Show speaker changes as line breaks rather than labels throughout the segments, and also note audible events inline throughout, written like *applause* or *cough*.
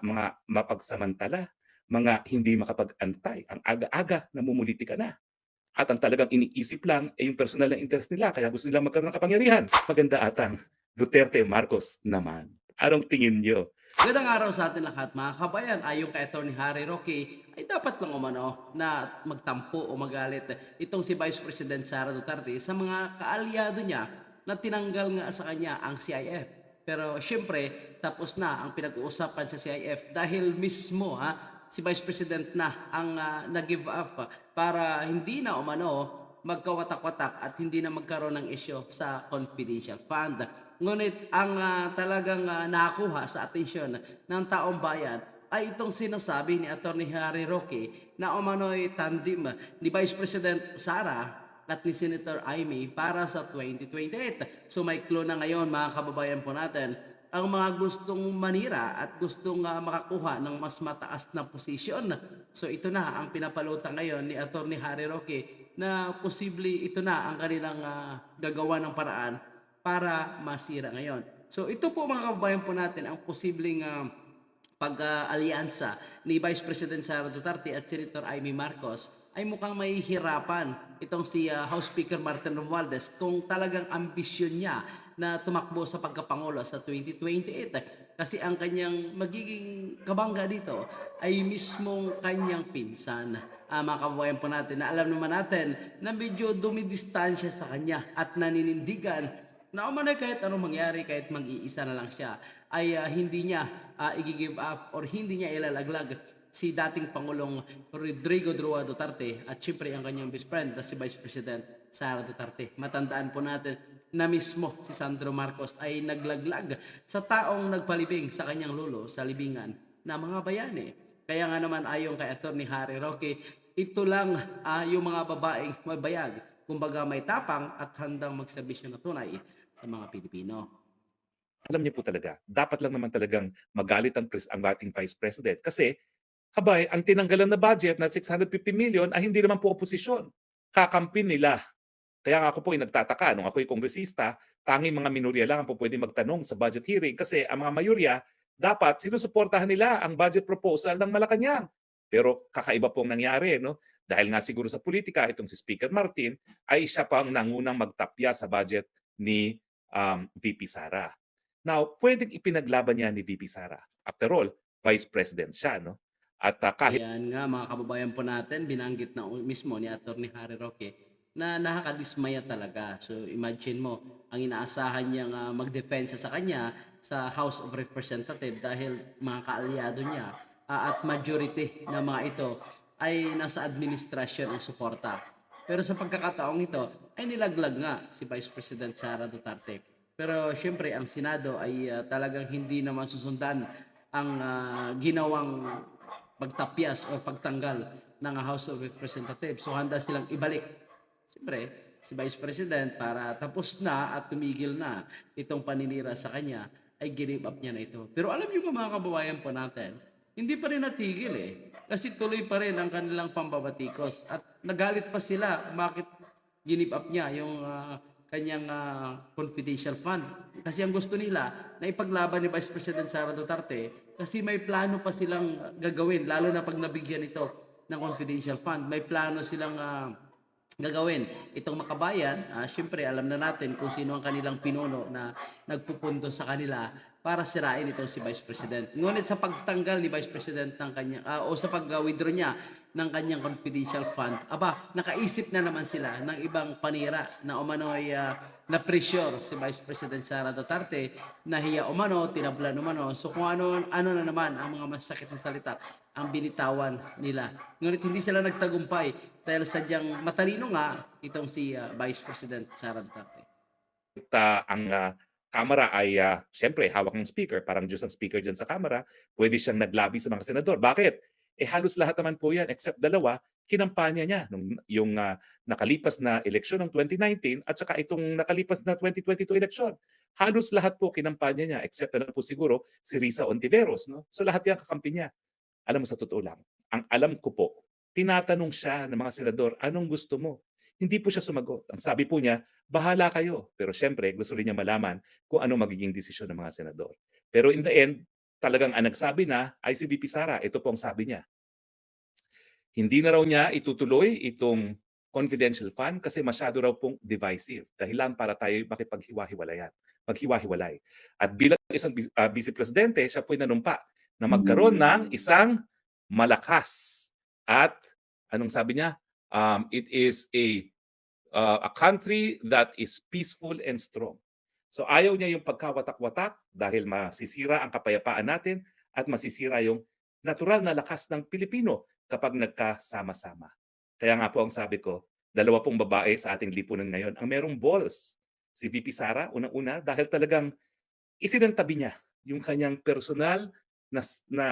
mga mapagsamantala, mga hindi makapag-antay, ang aga-aga namumulitika na. At ang talagang iniisip lang ay yung personal na interest nila kaya gusto nila magkaroon ng kapangyarihan. Maganda atang Duterte Marcos naman. Anong tingin nyo?
Magandang araw sa atin lahat mga kabayan. Ayon kay Atty. Harry Roque, ay dapat lang umano na magtampo o magalit itong si Vice President Sara Duterte sa mga kaalyado niya na tinanggal nga sa kanya ang CIF. Pero syempre, tapos na ang pinag-uusapan sa CIF dahil mismo ha, si Vice President na ang ah, nag-give up para hindi na umano magkawatak-watak at hindi na magkaroon ng issue sa confidential fund. Ngunit ang ah, talagang ah, nakuha sa atensyon ng taong bayan ay itong sinasabi ni Atty. Harry Roque na umano'y tandem ni Vice President Sara at ni Senator Amy para sa 2028. So may clue na ngayon mga kababayan po natin ang mga gustong manira at gustong ah, makakuha ng mas mataas na posisyon. So ito na ang pinapalutang ngayon ni Atty. Harry Roque na posible ito na ang kanilang ah, gagawa ng paraan para masira ngayon. So ito po mga kababayan po natin ang posibleng ah, pag-alyansa ni Vice President Sara Duterte at Senator Amy Marcos ay mukhang may hirapan itong si ah, House Speaker Martin Romualdez kung talagang ambisyon niya na tumakbo sa pagkapangulo sa 2028 kasi ang kanyang magiging kabangga dito ay mismong kanyang pinsan. Ah, mga kababayan po natin na alam naman natin na medyo dumidistansya sa kanya at naninindigan na umano'y kahit anong mangyari, kahit mag-iisa na lang siya, ay ah, hindi niya uh, i-give up or hindi niya ilalaglag si dating Pangulong Rodrigo Drua Duterte at syempre ang kanyang best friend na si Vice President Sara Duterte. Matandaan po natin na mismo si Sandro Marcos ay naglaglag sa taong nagpalibing sa kanyang lolo sa libingan na mga bayani. Kaya nga naman ayon kay Atty. Harry Roque, ito lang ah, yung mga babaeng mabayag, kumbaga may tapang at handang magserbisyo na tunay sa mga Pilipino.
Alam niyo po talaga, dapat lang naman talagang magalit ang, pres- ang ating Vice President kasi habay, ang tinanggalan na budget na 650 million ay hindi naman po oposisyon. Kakampi nila. Kaya nga ako po ay nagtataka, nung ako'y kongresista, tanging mga minorya lang ang po pwede magtanong sa budget hearing kasi ang mga mayorya, dapat sinusuportahan nila ang budget proposal ng Malacanang. Pero kakaiba pong nangyari, no? Dahil nga siguro sa politika, itong si Speaker Martin ay siya pang nangunang magtapya sa budget ni um, VP Sara. Now, pwedeng ipinaglaban niya ni VP Sara. After all, Vice President siya, no? At uh, kahit
Ayan nga mga kababayan po natin, binanggit na mismo ni Atty. Harry Roque na nakakadismaya talaga. So imagine mo, ang inaasahan niyang uh, magdepensa sa kanya sa House of Representatives dahil mga kaalyado niya ah, at majority na mga ito ay nasa administrasyon ang suporta. Pero sa pagkakataong ito ay nilaglag nga si Vice President Sara Duterte. Pero syempre ang Senado ay ah, talagang hindi naman susundan ang ah, ginawang pagtapyas o pagtanggal ng House of Representatives. So handa silang ibalik. Siyempre, si Vice President para tapos na at tumigil na itong paninira sa kanya ay give up niya na ito. Pero alam niyo mga kababayan po natin, hindi pa rin natigil eh. Kasi tuloy pa rin ang kanilang pambabatikos. At nagalit pa sila bakit ginip up niya yung ah, kanyang ah, confidential fund. Kasi ang gusto nila na ipaglaban ni Vice President Sara Duterte kasi may plano pa silang gagawin lalo na pag nabigyan ito ng confidential fund. May plano silang ah, gagawin. Itong makabayan, ah, syempre alam na natin kung sino ang kanilang pinuno na nagpupundo sa kanila para sirain itong si Vice President. Ngunit sa pagtanggal ni Vice President ng kanyang, ah, o sa pag-withdraw niya ng kanyang confidential fund, aba, nakaisip na naman sila ng ibang panira na umano ay ah, na-pressure si Vice President Sara Duterte, nahiya umano, tinablan umano. So kung ano, ano na naman ang mga masakit na salita ang binitawan nila. Ngunit hindi sila nagtagumpay dahil sadyang matalino nga itong si ah, Vice President Sara Duterte.
uh, ang uh, Kamara ay uh, siyempre hawak ng speaker, parang Diyos ang speaker dyan sa Kamara, pwede siyang naglabi sa mga senador. Bakit? Eh halos lahat naman po yan, except dalawa, kinampanya niya nung yung uh, nakalipas na eleksyon ng 2019 at saka itong nakalipas na 2022 eleksyon. Halos lahat po kinampanya niya except na lang po siguro si Risa Ontiveros. No? So lahat yan kakampi niya. Alam mo sa totoo lang, ang alam ko po, tinatanong siya ng mga senador, anong gusto mo? Hindi po siya sumagot. Ang sabi po niya, bahala kayo. Pero siyempre, gusto rin niya malaman kung ano magiging desisyon ng mga senador. Pero in the end, talagang ang nagsabi na ay si VP Sara. Ito po ang sabi niya. Hindi na raw niya itutuloy itong confidential fund kasi masyado raw pong divisive. Dahilan para tayo makipaghiwa-hiwalayan, maghiwa-hiwalay. At bilang isang ah, vice presidente, siya po'y nanumpa na magkaroon ng isang malakas at anong sabi niya? Um, it is a uh, a country that is peaceful and strong. So ayaw niya yung pagkawatak-watak dahil masisira ang kapayapaan natin at masisira yung natural na lakas ng Pilipino kapag nagkasama-sama. Kaya nga po ang sabi ko, dalawa pong babae sa ating lipunan ngayon ang merong balls. Si VP Sara, unang-una, dahil talagang isinantabi niya yung kanyang personal na, na,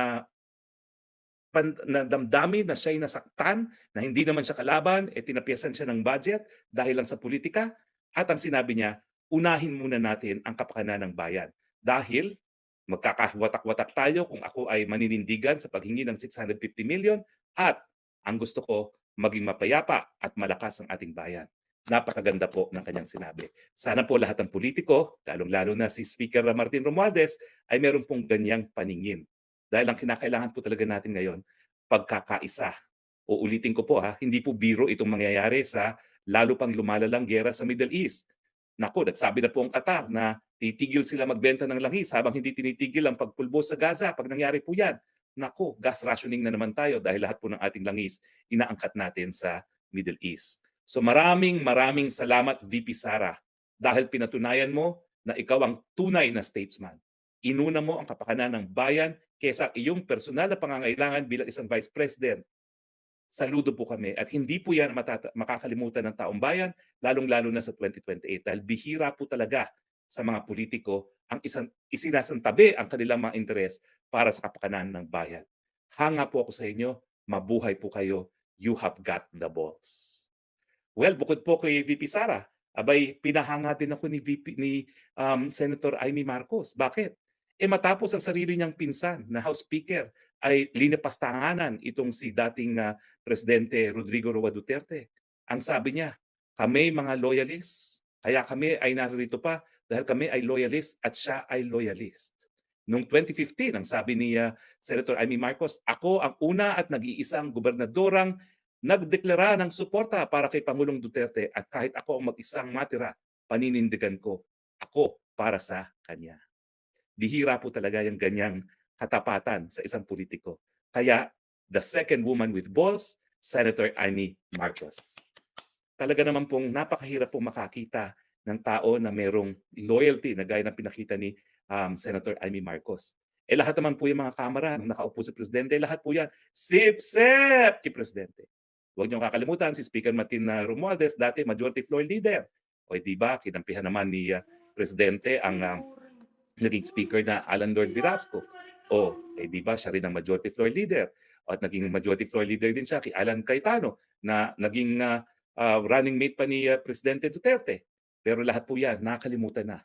pan, na damdamin na siya'y nasaktan, na hindi naman siya kalaban, e tinapiasan siya ng budget dahil lang sa politika. At ang sinabi niya, unahin muna natin ang kapakanan ng bayan. Dahil magkakawatak-watak tayo kung ako ay maninindigan sa paghingi ng 650 million at ang gusto ko maging mapayapa at malakas ang ating bayan. Napakaganda po ng kanyang sinabi. Sana po lahat ng politiko, lalong-lalo na si Speaker Martin Romualdez, ay meron pong ganyang paningin. Dahil ang kinakailangan po talaga natin ngayon, pagkakaisa. O ulitin ko po ha, hindi po biro itong mangyayari sa lalo pang lumalalang gera sa Middle East. Nako, nagsabi na po ang Qatar na titigil sila magbenta ng langis habang hindi tinitigil ang pagpulbos sa Gaza pag nangyari po yan. Nako, gas rationing na naman tayo dahil lahat po ng ating langis inaangkat natin sa Middle East. So maraming maraming salamat VP Sara dahil pinatunayan mo na ikaw ang tunay na statesman. Inuna mo ang kapakanan ng bayan kaysa iyong personal na pangangailangan bilang isang vice president. Saludo po kami at hindi po yan matata- makakalimutan ng taong bayan lalong-lalo na sa 2028 dahil bihira po talaga sa mga politiko ang isang isinasantabi ang kanilang mga interes para sa kapakanan ng bayan. Hanga po ako sa inyo, mabuhay po kayo, you have got the balls. Well, bukod po kay VP Sara, abay pinahanga din ako ni VP ni um, Senator Amy Marcos. Bakit? Eh matapos ang sarili niyang pinsan na House Speaker ay linapastanganan itong si dating uh, Presidente Rodrigo Roa Duterte. Ang sabi niya, kami mga loyalists, kaya kami ay narito pa dahil kami ay loyalist at siya ay loyalist. Noong 2015, ang sabi ni uh, Senator Amy Marcos, ako ang una at nag-iisang gobernadorang nagdeklara ng suporta para kay Pangulong Duterte at kahit ako ang mag-isang matira, paninindigan ko ako para sa kanya. Bihira po talaga yung ganyang katapatan sa isang politiko. Kaya the second woman with balls, Senator Amy Marcos. Talaga naman pong napakahirap pong makakita ng tao na merong loyalty na gaya ng pinakita ni um, Senator Amy Marcos. Eh lahat naman po yung mga kamera nung nakaupo si Presidente, lahat po yan, sip-sip kay Presidente. Huwag niyong kakalimutan si Speaker Martin uh, Romualdez, dati majority floor leader. O di ba, kinampihan naman ni uh, Presidente ang um, naging speaker na Alan Lord Virasco. O, eh di ba, siya rin ang majority floor leader. At naging majority floor leader din siya kay Alan Cayetano na naging uh, uh, running mate pa ni uh, Presidente Duterte. Pero lahat po yan, nakalimutan na.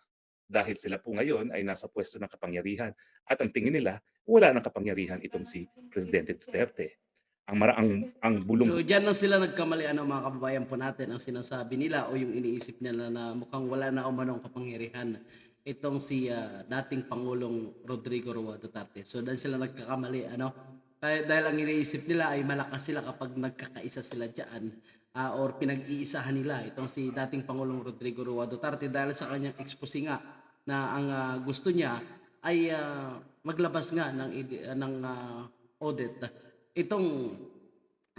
Dahil sila po ngayon ay nasa pwesto ng kapangyarihan. At ang tingin nila, wala ng kapangyarihan itong si Presidente Duterte. Ang, mara, ang, ang bulong
So diyan lang sila nagkamali ano mga kababayan po natin ang sinasabi nila o yung iniisip nila na mukhang wala na umanong kapangyarihan itong si ah, dating Pangulong Rodrigo Roa Duterte. So dahil sila nagkakamali ano kaya dahil ang iniisip nila ay malakas sila kapag nagkakaisa sila diyan ah, or pinag-iisahan nila itong si dating Pangulong Rodrigo Roa Duterte dahil sa kanyang expose nga na ang ah, gusto niya ay ah, maglabas nga ng ide- ng ah, audit itong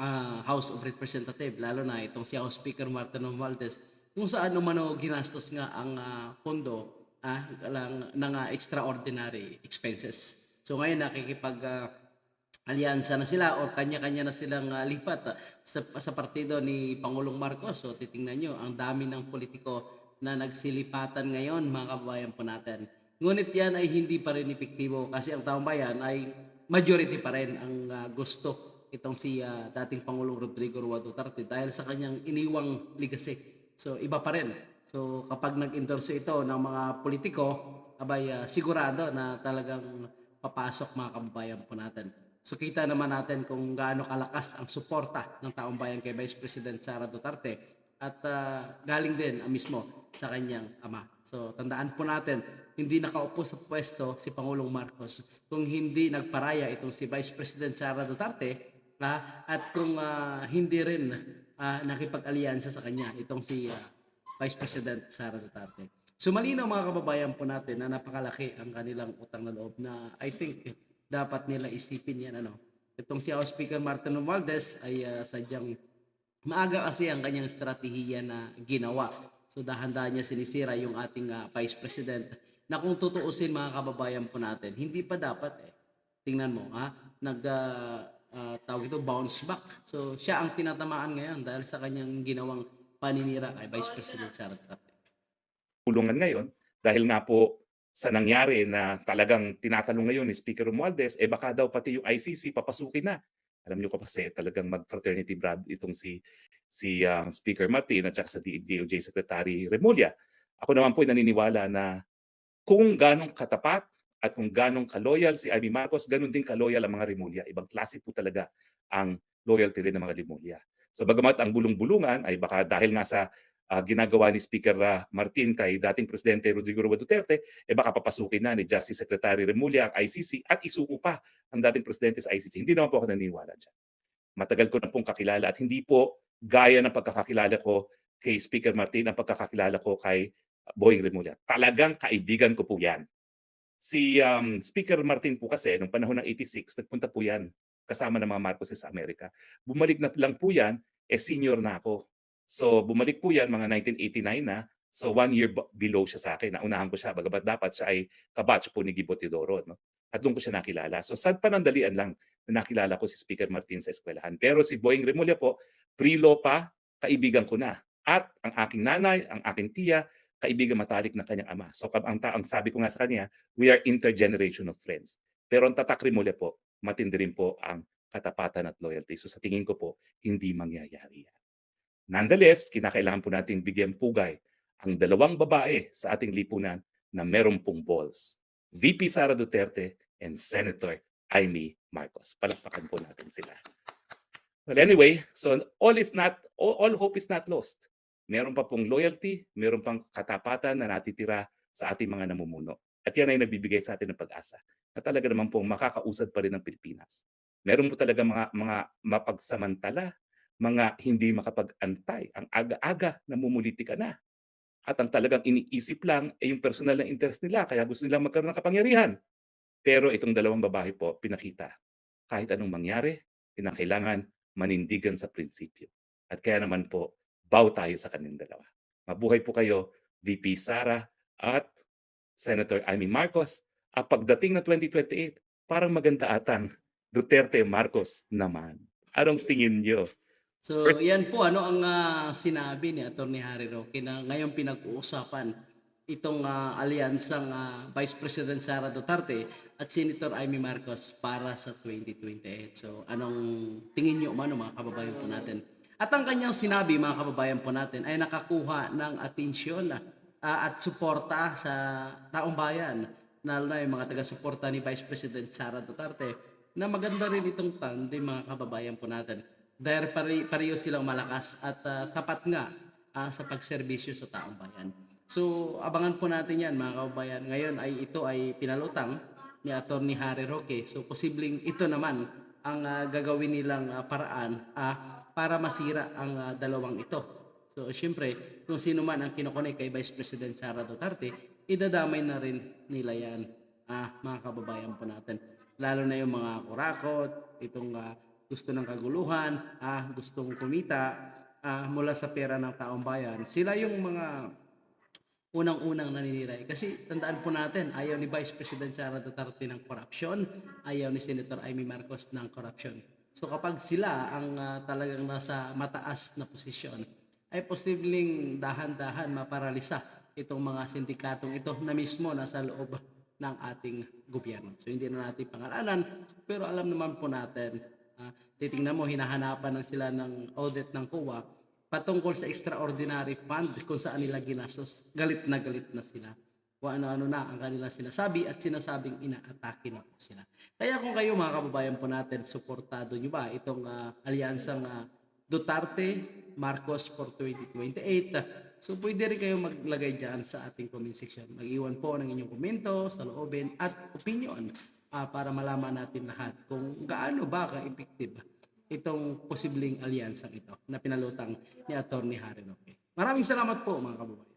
ah, House of Representative, lalo na itong si House Speaker Martin Romualdez, kung saan umano ginastos nga ang ah, pondo ah, lang, ng ah, extraordinary expenses. So ngayon nakikipag ah, alyansa na sila o kanya-kanya na silang ah, lipat ah, sa, sa partido ni Pangulong Marcos. So titingnan nyo, ang dami ng politiko na nagsilipatan ngayon mga kababayan po natin. Ngunit yan ay hindi pa rin epektibo kasi ang taong bayan ay majority pa rin ang ah, gusto itong si ah, dating Pangulong Rodrigo Roa Duterte dahil sa kanyang iniwang legacy. So iba pa rin. So kapag nag-endorse ito ng mga politiko, abay ah, sigurado na talagang papasok mga kababayan po natin. So kita naman natin kung gaano kalakas ang suporta ng taong bayan kay Vice President Sara Duterte at ah, galing din ah, mismo sa kanyang ama. So tandaan po natin hindi nakaupo sa pwesto si Pangulong Marcos, kung hindi nagparaya itong si Vice President Sara Duterte, ah, at kung ah, hindi rin ah, nakipag-alyansa sa kanya itong si ah, Vice President Sara Duterte. So malinaw mga kababayan po natin na napakalaki ang kanilang utang na loob na I think eh, dapat nila isipin yan ano. Itong si House Speaker Martin Romualdez ay ah, sadyang maaga kasi ang kanyang estratehiya na ginawa. So dahan-dahan niya sinisira yung ating ah, Vice President na kung tutuusin mga kababayan po natin, hindi pa dapat eh. Tingnan mo ha, nag ah, ah, tawag ito bounce back. So siya ang tinatamaan ngayon dahil sa kanyang ginawang paninira kay Vice President Sara Duterte.
Pulungan ngayon dahil nga po sa nangyari na talagang tinatanong ngayon ni Speaker Romualdez, eh baka daw pati yung ICC papasukin na. Alam niyo ko kasi talagang mag-fraternity brad itong si si ah, Speaker Martin at saka sa DOJ Secretary Remulla. Ako naman po ay naniniwala na kung ganong katapat at kung ganong kaloyal si Amy Marcos, ganun din kaloyal ang mga Remulla. Ibang klase po talaga ang loyalty rin ng mga Remulla. So bagamat ang bulong-bulungan ay baka dahil nga sa ah, ginagawa ni Speaker ah, Martin kay dating Presidente Rodrigo Roa Duterte, eh baka papasukin na ni Justice Secretary Remulla ang ICC at isuko pa ang dating Presidente sa ICC. Hindi naman po ako naniniwala dyan. Matagal ko na pong kakilala at hindi po gaya ng pagkakakilala ko kay Speaker Martin ang pagkakakilala ko kay Boying Remulla. Talagang kaibigan ko po yan. Si um, Speaker Martin po kasi nung panahon ng 86, nagpunta po yan kasama ng mga Marcoses sa Amerika. Bumalik na lang po yan, eh senior na ako. So bumalik po yan mga 1989 na. So one year below siya sa akin. Naunahan ko siya. Bagamat dapat siya ay kabatch po ni Gibo Teodoro. No? At doon ko siya nakilala. So sa panandalian lang na nakilala ko si Speaker Martin sa eskwelahan. Pero si Boying Remulla po, pre-law pa, kaibigan ko na. At ang aking nanay, ang aking tiya, kaibigan matalik ng kanyang ama. So ang, ang sabi ko nga sa kanya, we are intergenerational friends. Pero ang tatak Remulla po, matindi rin po ang katapatan at loyalty. So sa tingin ko po, hindi mangyayari yan. Nonetheless, kinakailangan po natin bigyan pugay ang dalawang babae sa ating lipunan na meron pong balls. VP Sara Duterte and Senator Amy Marcos. Palakpakan po natin sila. Well, anyway, so all is not, all, all hope is not lost. Meron pa pong loyalty, meron pang katapatan na natitira sa ating mga namumuno. At yan ay nagbibigay sa atin ng pag-asa na talaga naman pong makakausad pa rin ng Pilipinas. Meron po talaga mga, mga mapagsamantala, mga hindi makapag-antay. Ang aga-aga namumulitika na. At ang talagang iniisip lang ay yung personal na interest nila, kaya gusto nilang magkaroon ng kapangyarihan. Pero itong dalawang babae po, pinakita, kahit anong mangyari, kinakailangan manindigan sa prinsipyo. At kaya naman po, bow tayo sa kanilang dalawa. Mabuhay po kayo, VP Sara at Senator Amy Marcos. At pagdating na 2028, parang maganda atang *laughs* Duterte Marcos naman. Anong tingin nyo?
So
First-
yan po ano ang ah, sinabi ni Attorney Harry Roque na ngayon pinag-uusapan itong ah, alyansang ah, Vice President Sara Duterte at Senator Amy Marcos para sa 2028. So anong tingin niyo umano mga kababayan po natin? At ang kanyang sinabi mga kababayan po natin ay nakakuha ng atensyon ah, at suporta sa taong bayan lalo na yung mga taga-suporta ni Vice President Sara Duterte na maganda rin itong tandem mga kababayan po natin dahil pare, pareho silang malakas at ah, tapat nga ah, sa pagserbisyo sa taong bayan. So abangan po natin yan mga kababayan. Ngayon ay ito ay pinalutang ni Attorney Harry Roque. So posibleng ito naman ang ah, gagawin nilang ah, paraan ah, para masira ang ah, dalawang ito. So syempre, kung sino man ang kinokonek kay Vice President Sara Duterte, idadamay na rin nila yan ah, mga kababayan po natin. Lalo na yung mga kurakot, itong ah, gusto ng kaguluhan, ah, gustong kumita ah, mula sa pera ng taong bayan. Sila yung mga unang-unang naniniray. Kasi tandaan po natin, ayaw ni Vice President Sara Duterte ng korupsyon, ayaw ni Senator Amy Marcos ng korupsyon. So kapag sila ang ah, talagang nasa mataas na posisyon, ay posibleng dahan-dahan maparalisa itong mga sindikatong ito na mismo nasa loob ng ating gobyerno. So hindi na natin pangalanan, pero alam naman po natin, ah, titingnan mo, hinahanapan ng sila ng audit ng COA patungkol sa extraordinary fund kung saan nila ginastos. Galit na galit na sila. Kung ano-ano na ang kanilang sinasabi at sinasabing inaatake na po sila. Kaya kung kayo mga kababayan po natin, suportado nyo ba itong ah, alyansang ah, Duterte, Marcos for 2028 So pwede rin kayo maglagay dyan sa ating comment section. Mag-iwan po ng inyong komento, saloobin at opinion ah, para malaman natin lahat kung gaano ba ka-effective itong posibleng alyansang ito na pinalutang ni Atty. Harry Roque. Maraming salamat po mga kababayan.